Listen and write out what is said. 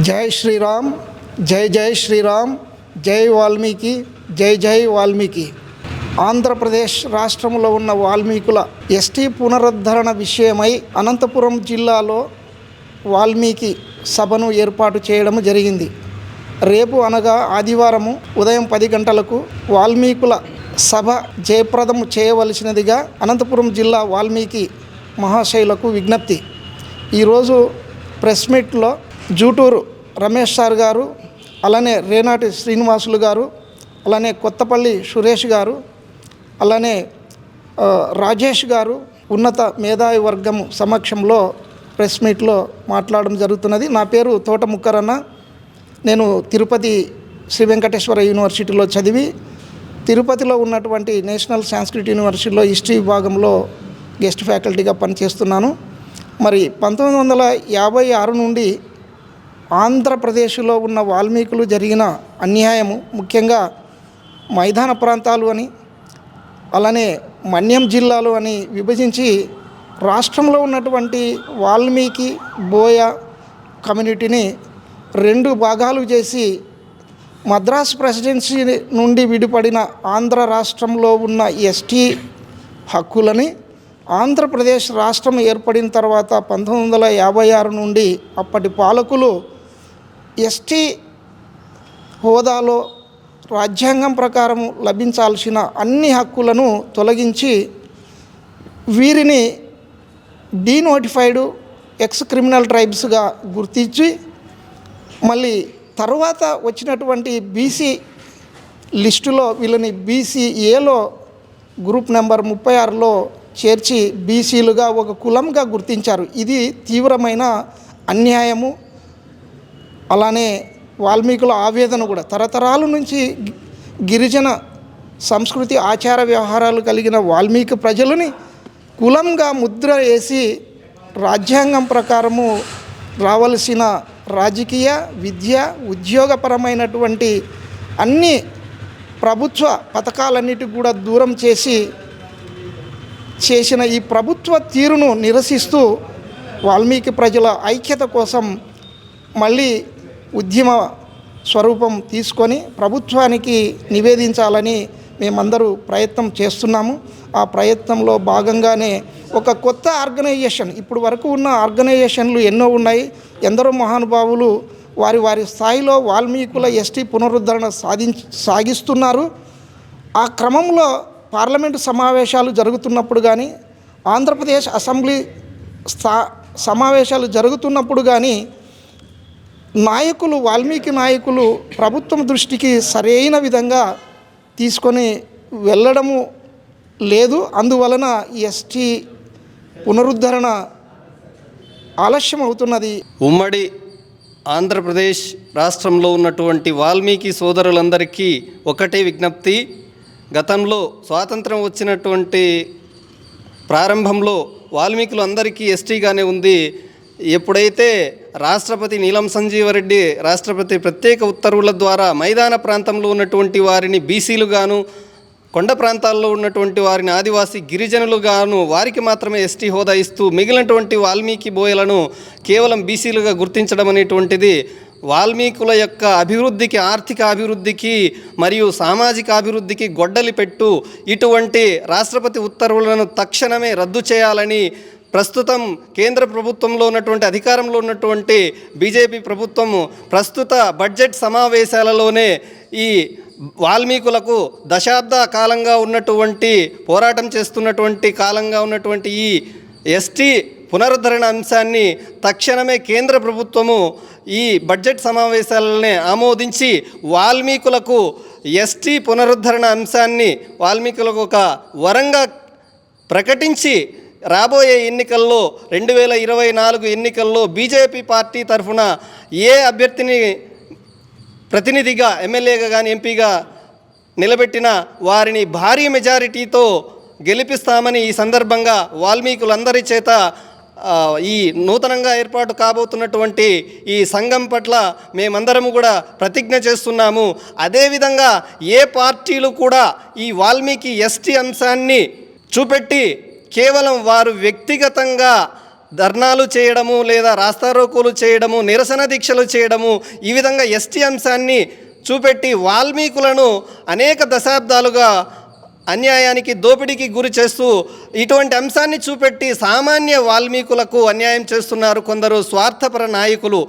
జై శ్రీరామ్ జై జై శ్రీరామ్ జై వాల్మీకి జై జై వాల్మీకి. ఆంధ్రప్రదేశ్ రాష్ట్రంలో ఉన్న వాల్మీకుల ఎస్టీ పునరుద్ధరణ విషయమై అనంతపురం జిల్లాలో వాల్మీకి సభను ఏర్పాటు చేయడం జరిగింది. రేపు అనగా ఆదివారము ఉదయం పది గంటలకు వాల్మీకుల సభ జయప్రదం చేయవలసినదిగా అనంతపురం జిల్లా వాల్మీకి మహాశైలకు విజ్ఞప్తి. ఈరోజు ప్రెస్ మీట్లో జూటూరు రమేష్ సార్ గారు అలానే రేనాటి శ్రీనివాసులు గారు అలానే కొత్తపల్లి సురేష్ గారు అలానే రాజేష్ గారు ఉన్నత మేధావి వర్గం సమక్షంలో ప్రెస్ మీట్లో మాట్లాడడం జరుగుతున్నది. నా పేరు తోట ముక్కరన్న. నేను తిరుపతి శ్రీ వెంకటేశ్వర యూనివర్సిటీలో చదివి తిరుపతిలో ఉన్నటువంటి నేషనల్ సాంస్క్రిట్ యూనివర్సిటీలో హిస్టరీ విభాగంలో గెస్ట్ ఫ్యాకల్టీగా పనిచేస్తున్నాను. మరి పంతొమ్మిది వందల యాభై ఆరు నుండి ఆంధ్రప్రదేశ్లో ఉన్న వాల్మీకులు జరిగిన అన్యాయము ముఖ్యంగా మైదాన ప్రాంతాలు అని అలానే మన్యం జిల్లాలు అని విభజించి రాష్ట్రంలో ఉన్నటువంటి వాల్మీకి బోయ కమ్యూనిటీని రెండు భాగాలు చేసి మద్రాస్ ప్రెసిడెన్సీ నుండి విడిపడిన ఆంధ్ర రాష్ట్రంలో ఉన్న ఎస్టీ హక్కులని ఆంధ్రప్రదేశ్ రాష్ట్రం ఏర్పడిన తర్వాత పంతొమ్మిది వందల యాభై ఆరు నుండి అప్పటి పాలకులు ఎస్టీ హోదాలో రాజ్యాంగం ప్రకారం లభించాల్సిన అన్ని హక్కులను తొలగించి వీరిని డీనోటిఫైడ్ ఎక్స్ క్రిమినల్ ట్రైబ్స్గా గుర్తించి మళ్ళీ తర్వాత వచ్చినటువంటి బీసీ లిస్టులో వీళ్ళని బీసీఏలో గ్రూప్ నెంబర్ ముప్పై ఆరులో చేర్చి బీసీలుగా ఒక కులంగా గుర్తించారు. ఇది తీవ్రమైన అన్యాయము. అలానే వాల్మీకుల ఆవేదన కూడా తరతరాల నుంచి గిరిజన సంస్కృతి ఆచార వ్యవహారాలు కలిగిన వాల్మీకి ప్రజలని కులంగా ముద్ర వేసి రాజ్యాంగం ప్రకారము రావలసిన రాజకీయ విద్య ఉద్యోగపరమైనటువంటి అన్ని ప్రభుత్వ పథకాలన్నిటికి కూడా దూరం చేసి చేసిన ఈ ప్రభుత్వ తీరును నిరసిస్తూ వాల్మీకి ప్రజల ఐక్యత కోసం మళ్ళీ ఉద్యమ స్వరూపం తీసుకొని ప్రభుత్వానికి నివేదించాలని మేమందరూ ప్రయత్నం చేస్తున్నాము. ఆ ప్రయత్నంలో భాగంగానే ఒక కొత్త ఆర్గనైజేషన్ ఇప్పుడు వరకు ఉన్న ఆర్గనైజేషన్లు ఎన్నో ఉన్నాయి. ఎందరో మహానుభావులు వారి వారి స్థాయిలో వాల్మీకుల ఎస్టీ పునరుద్ధరణ సాధించ సాగిస్తున్నారు. ఆ క్రమంలో పార్లమెంటు సమావేశాలు జరుగుతున్నప్పుడు కానీ ఆంధ్రప్రదేశ్ అసెంబ్లీ స్థా సమావేశాలు జరుగుతున్నప్పుడు కానీ నాయకులు వాల్మీకి నాయకులు ప్రభుత్వం దృష్టికి సరైన విధంగా తీసుకొని వెళ్ళడము లేదు. అందువలన ఎస్టీ పునరుద్ధరణ ఆలస్యం అవుతున్నది ఉమ్మడి ఆంధ్రప్రదేశ్ రాష్ట్రంలో ఉన్నటువంటి వాల్మీకి సోదరులందరికీ ఒకటే విజ్ఞప్తి. గతంలో స్వాతంత్రం వచ్చినటువంటి ప్రారంభంలో వాల్మీకులు అందరికీ ఎస్టీగానే ఉంది. ఎప్పుడైతే రాష్ట్రపతి నీలం సంజీవరెడ్డి రాష్ట్రపతి ప్రత్యేక ఉత్తర్వుల ద్వారా మైదాన ప్రాంతంలో ఉన్నటువంటి వారిని బీసీలుగాను కొండ ప్రాంతాల్లో ఉన్నటువంటి వారిని ఆదివాసీ గిరిజనులుగాను వారికి మాత్రమే ఎస్టీ హోదా ఇస్తూ మిగిలినటువంటి వాల్మీకి బోయలను కేవలం బీసీలుగా గుర్తించడం అనేటువంటిది వాల్మీకుల యొక్క అభివృద్ధికి ఆర్థిక అభివృద్ధికి మరియు సామాజిక అభివృద్ధికి గొడ్డలి పెట్టు ఇటువంటి రాష్ట్రపతి ఉత్తర్వులను తక్షణమే రద్దు చేయాలని ప్రస్తుతం కేంద్ర ప్రభుత్వంలో ఉన్నటువంటి అధికారంలో ఉన్నటువంటి బీజేపీ ప్రభుత్వము ప్రస్తుత బడ్జెట్ సమావేశాలలోనే ఈ వాల్మీకులకు దశాబ్ద కాలంగా ఉన్నటువంటి పోరాటం చేస్తున్నటువంటి కాలంగా ఉన్నటువంటి ఈ ఎస్టీ పునరుద్ధరణ అంశాన్ని తక్షణమే కేంద్ర ప్రభుత్వము ఈ బడ్జెట్ సమావేశాలనే ఆమోదించి వాల్మీకులకు ఎస్టీ పునరుద్ధరణ అంశాన్ని వాల్మీకులకు ఒక వరంగా ప్రకటించి రాబోయే ఎన్నికల్లో రెండు వేల ఇరవై నాలుగు ఎన్నికల్లో బీజేపీ పార్టీ తరఫున ఏ అభ్యర్థిని ప్రతినిధిగా ఎమ్మెల్యేగా కానీ ఎంపీగా నిలబెట్టిన వారిని భారీ మెజారిటీతో గెలిపిస్తామని ఈ సందర్భంగా వాల్మీకులందరి చేత ఈ నూతనంగా ఏర్పాటు కాబోతున్నటువంటి ఈ సంఘం పట్ల మేమందరము కూడా ప్రతిజ్ఞ చేస్తున్నాము. అదేవిధంగా ఏ పార్టీలు కూడా ఈ వాల్మీకి ఎస్టీ అంశాన్ని చూపెట్టి కేవలం వారు వ్యక్తిగతంగా ధర్నాలు చేయడము లేదా రాస్తారోకోలు చేయడము నిరసన దీక్షలు చేయడము ఈ విధంగా ఎస్టీ అంశాన్ని చూపెట్టి వాల్మీకులను అనేక దశాబ్దాలుగా అన్యాయానికి దోపిడీకి గురి చేస్తూ ఇటువంటి అంశాన్ని చూపెట్టి సామాన్య వాల్మీకులకు అన్యాయం చేస్తున్నారు కొందరు స్వార్థపర నాయకులు.